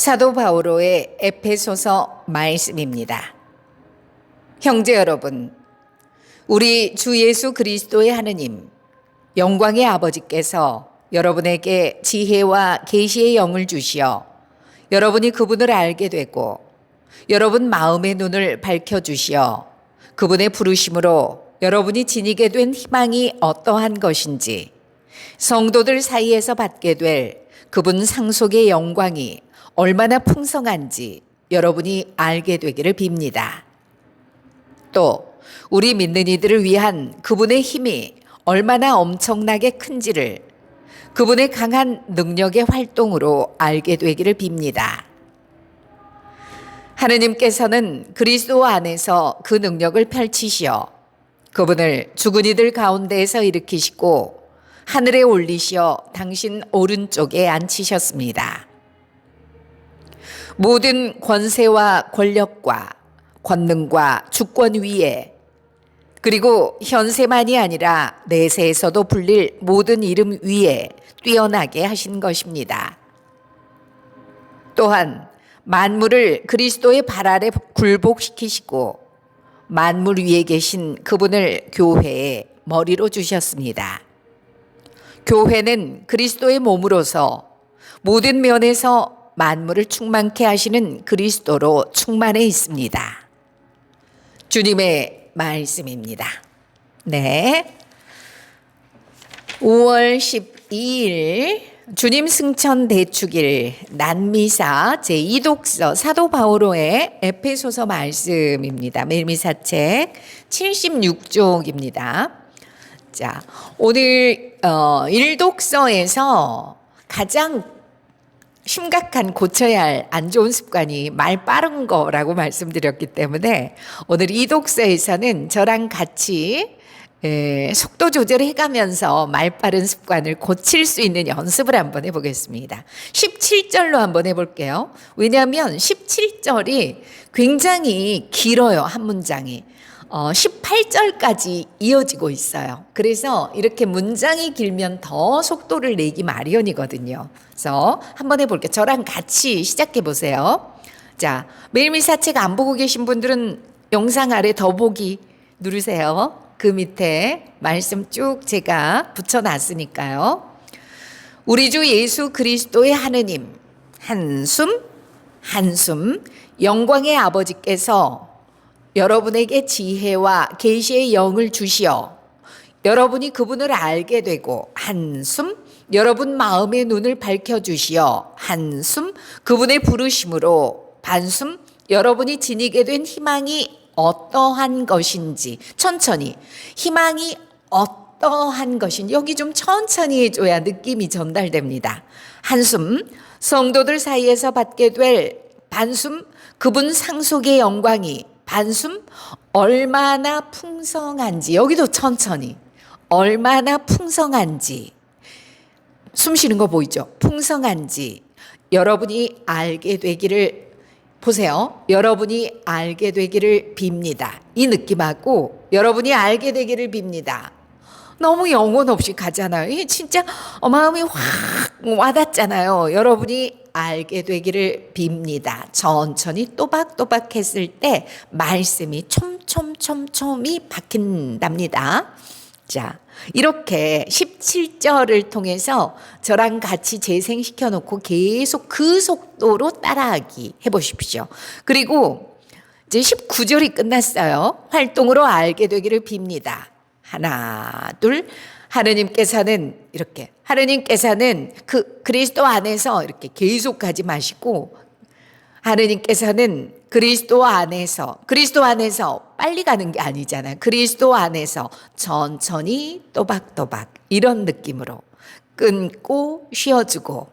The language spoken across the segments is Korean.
사도 바오로의 에페소서 말씀입니다. 형제 여러분, 우리 주 예수 그리스도의 하느님, 영광의 아버지께서 여러분에게 지혜와 계시의 영을 주시어 여러분이 그분을 알게 되고 여러분 마음의 눈을 밝혀 주시어 그분의 부르심으로 여러분이 지니게 된 희망이 어떠한 것인지 성도들 사이에서 받게 될 그분 상속의 영광이 얼마나 풍성한지 여러분이 알게 되기를 빕니다. 또 우리 믿는 이들을 위한 그분의 힘이 얼마나 엄청나게 큰지를 그분의 강한 능력의 활동으로 알게 되기를 빕니다. 하느님께서는 그리스도 안에서 그 능력을 펼치시어 그분을 죽은 이들 가운데에서 일으키시고 하늘에 올리시어 당신 오른쪽에 앉히셨습니다. 모든 권세와 권력과 권능과 주권 위에 그리고 현세만이 아니라 내세에서도 불릴 모든 이름 위에 뛰어나게 하신 것입니다. 또한 만물을 그리스도의 발 아래 굴복시키시고 만물 위에 계신 그분을 교회의 머리로 주셨습니다. 교회는 그리스도의 몸으로서 모든 면에서 만물을 충만케 하시는 그리스도로 충만해 있습니다. 주님의 말씀입니다. 네. 5월 12일 주님 승천 대축일 난미사 제2독서 사도 바오로의 에페소서 말씀입니다. 멜미사 책 76쪽입니다. 자, 오늘 어 1독서에서 가장 심각한 고쳐야 할 안 좋은 습관이 말 빠른 거라고 말씀드렸기 때문에 오늘 이 독서에서는 저랑 같이 에, 속도 조절을 해가면서 말 빠른 습관을 고칠 수 있는 연습을 한번 해보겠습니다. 17절로 한번 해볼게요. 왜냐하면 17절이 굉장히 길어요. 한 문장이. 어, 18절까지 이어지고 있어요. 그래서 이렇게 문장이 길면 더 속도를 내기 마련이거든요. 그래서 한번 해볼게요. 저랑 같이 시작해 보세요. 자, 매일매일 사책 안 보고 계신 분들은 영상 아래 더보기 누르세요. 그 밑에 말씀 쭉 제가 붙여놨으니까요. 우리 주 예수 그리스도의 하느님, 한숨, 한숨, 영광의 아버지께서 여러분에게 지혜와 계시의 영을 주시어 여러분이 그분을 알게 되고 한숨 여러분 마음의 눈을 밝혀 주시어 한숨 그분의 부르심으로 반숨 여러분이 지니게 된 희망이 어떠한 것인지 천천히 희망이 어떠한 것인지 여기 좀 천천히 해줘야 느낌이 전달됩니다. 한숨 성도들 사이에서 받게 될 반숨 그분 상속의 영광이 반숨 얼마나 풍성한지 여기도 천천히 얼마나 풍성한지 숨 쉬는 거 보이죠? 풍성한지 여러분이 알게 되기를 보세요. 여러분이 알게 되기를 빕니다. 이 느낌하고 여러분이 알게 되기를 빕니다. 너무 영혼 없이 가잖아요. 진짜 마음이 확 와닿잖아요. 여러분이 알게 되기를 빕니다. 천천히 또박또박 했을 때 말씀이 촘촘촘촘이 박힌답니다. 자, 이렇게 17절을 통해서 저랑 같이 재생시켜 놓고 계속 그 속도로 따라하기 해 보십시오. 그리고 이제 19절이 끝났어요. 활동으로 알게 되기를 빕니다. 하나, 둘. 하느님께서는 이렇게, 하느님께서는 그 그리스도 안에서 이렇게 계속 가지 마시고, 하느님께서는 그리스도 안에서, 그리스도 안에서 빨리 가는 게 아니잖아요. 그리스도 안에서 천천히 또박또박 이런 느낌으로 끊고 쉬어주고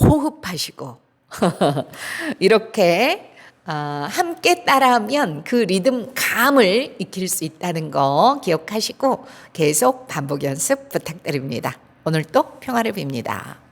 호흡하시고 이렇게 어, 함께 따라하면 그 리듬 감을 익힐 수 있다는 거 기억하시고 계속 반복 연습 부탁드립니다. 오늘도 평화를 빕니다.